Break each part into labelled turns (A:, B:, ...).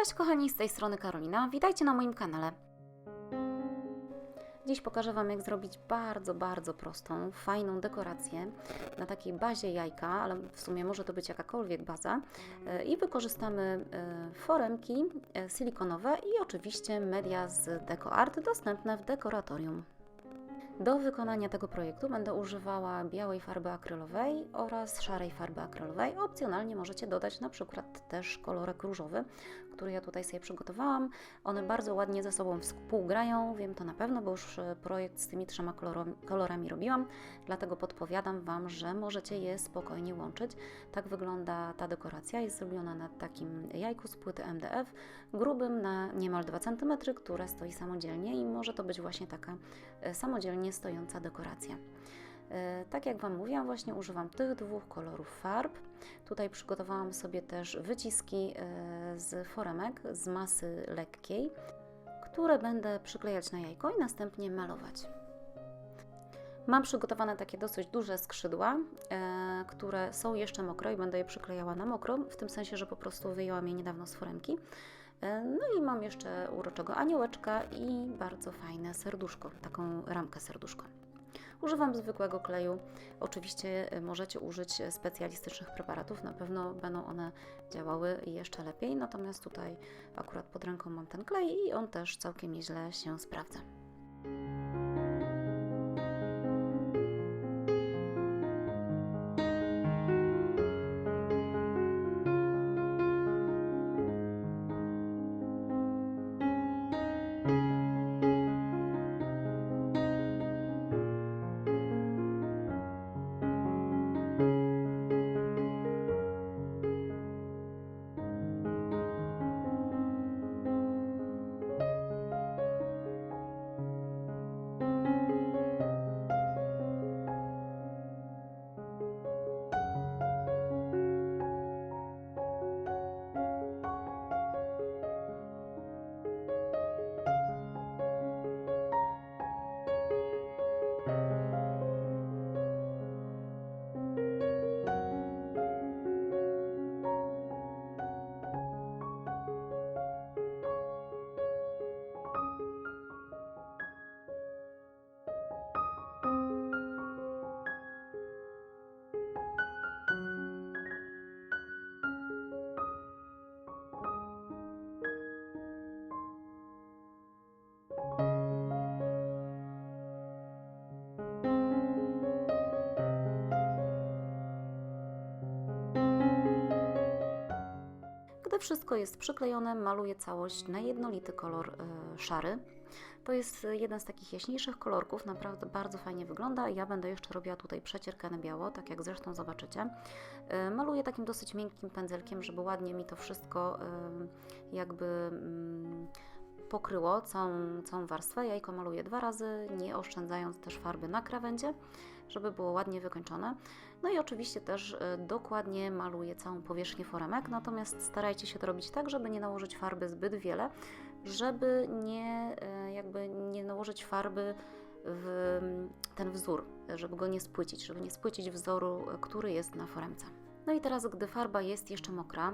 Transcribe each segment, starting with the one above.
A: Cześć kochani, z tej strony Karolina. Witajcie na moim kanale. Dziś pokażę Wam, jak zrobić bardzo, bardzo prostą, fajną dekorację na takiej bazie jajka, ale w sumie może to być jakakolwiek baza. E, I wykorzystamy e, foremki e, silikonowe i oczywiście media z DecoArt dostępne w dekoratorium. Do wykonania tego projektu będę używała białej farby akrylowej oraz szarej farby akrylowej. Opcjonalnie możecie dodać na przykład też kolorek różowy, który ja tutaj sobie przygotowałam. One bardzo ładnie ze sobą współgrają, wiem to na pewno, bo już e, projekt z tymi trzema kolorami robiłam, dlatego podpowiadam Wam, że możecie je spokojnie łączyć. Tak wygląda ta dekoracja, jest zrobiona na takim jajku z płyty MDF, grubym na niemal 2 cm, które stoi samodzielnie i może to być właśnie taka e, samodzielnie stojąca dekoracja. E, tak jak Wam mówiłam, właśnie używam tych dwóch kolorów farb. Tutaj przygotowałam sobie też wyciski e, z foremek z masy lekkiej, które będę przyklejać na jajko i następnie malować. Mam przygotowane takie dosyć duże skrzydła, e, które są jeszcze mokre i będę je przyklejała na mokro, w tym sensie, że po prostu wyjęłam je niedawno z foremki. No i mam jeszcze uroczego aniołeczka i bardzo fajne serduszko, taką ramkę serduszko. Używam zwykłego kleju. Oczywiście e, możecie użyć specjalistycznych preparatów, na pewno będą one działały jeszcze lepiej. Natomiast tutaj akurat pod ręką mam ten klej i on też całkiem nieźle się sprawdza. Wszystko jest przyklejone, maluję całość na jednolity kolor y, szary. To jest jeden z takich jaśniejszych kolorków, naprawdę bardzo fajnie wygląda. Ja będę jeszcze robiła tutaj przecierkę na biało, tak jak zresztą zobaczycie. Y, maluję takim dosyć miękkim pędzelkiem, żeby ładnie mi to wszystko y, jakby mm, pokryło całą, całą warstwę. Jajko maluję dwa razy, nie oszczędzając też farby na krawędzie, żeby było ładnie wykończone. No i oczywiście też e, dokładnie maluję całą powierzchnię foremek, natomiast starajcie się to robić tak, żeby nie nałożyć farby zbyt wiele, żeby nie, e, jakby nie nałożyć farby w ten wzór, żeby go nie spłycić, żeby nie spłycić wzoru, który jest na foremce. No i teraz, gdy farba jest jeszcze mokra,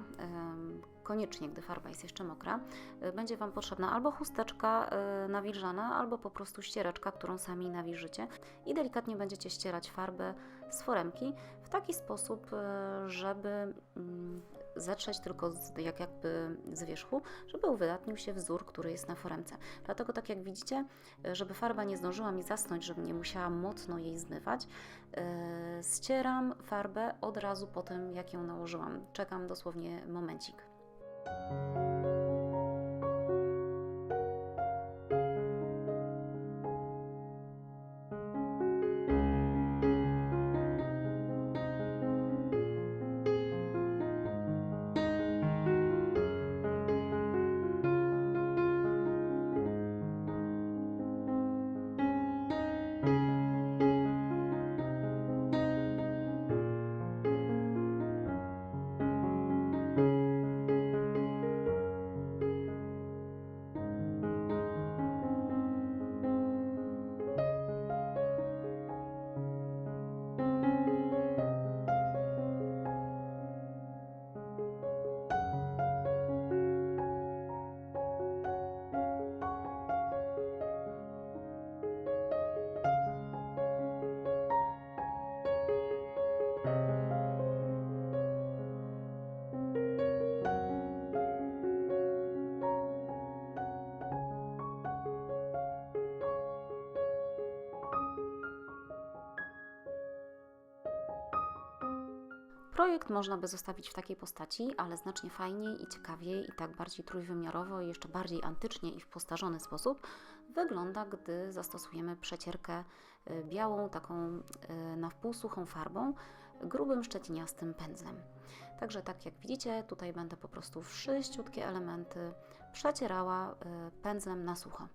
A: koniecznie, gdy farba jest jeszcze mokra, e, będzie Wam potrzebna albo chusteczka e, nawilżana, albo po prostu ściereczka, którą sami nawilżycie. I delikatnie będziecie ścierać farbę z foremki w taki sposób, e, żeby mm, zetrzeć tylko z, jak jakby z wierzchu, żeby uwydatnił się wzór, który jest na foremce. Dlatego tak jak widzicie, żeby farba nie zdążyła mi zasnąć, żebym nie musiała mocno jej zmywać, yy, ścieram farbę od razu po tym, jak ją nałożyłam. Czekam dosłownie momencik. Projekt można by zostawić w takiej postaci, ale znacznie fajniej i ciekawiej i tak bardziej trójwymiarowo i jeszcze bardziej antycznie i w postarzony sposób wygląda, gdy zastosujemy przecierkę y, białą, taką y, na wpół suchą farbą, grubym szczeciniastym pędzlem. Także tak jak widzicie, tutaj będę po prostu wszyściutkie elementy przecierała y, pędzlem na sucho.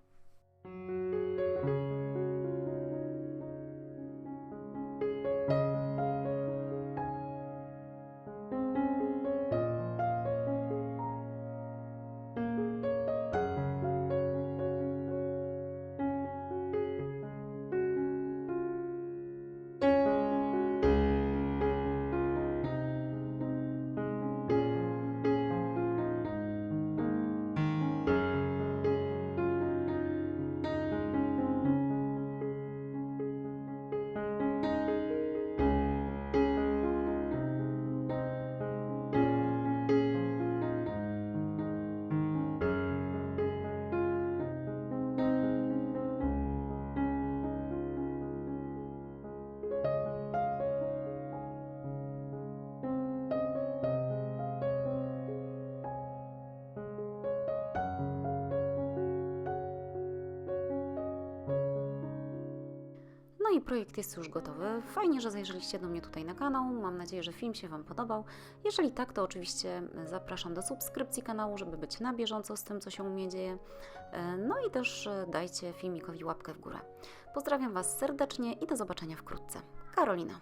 A: Projekt jest już gotowy. Fajnie, że zajrzeliście do mnie tutaj na kanał. Mam nadzieję, że film się Wam podobał. Jeżeli tak, to oczywiście zapraszam do subskrypcji kanału, żeby być na bieżąco z tym, co się u mnie dzieje. E, No i też e, dajcie filmikowi łapkę w górę. Pozdrawiam Was serdecznie i do zobaczenia wkrótce. Karolina.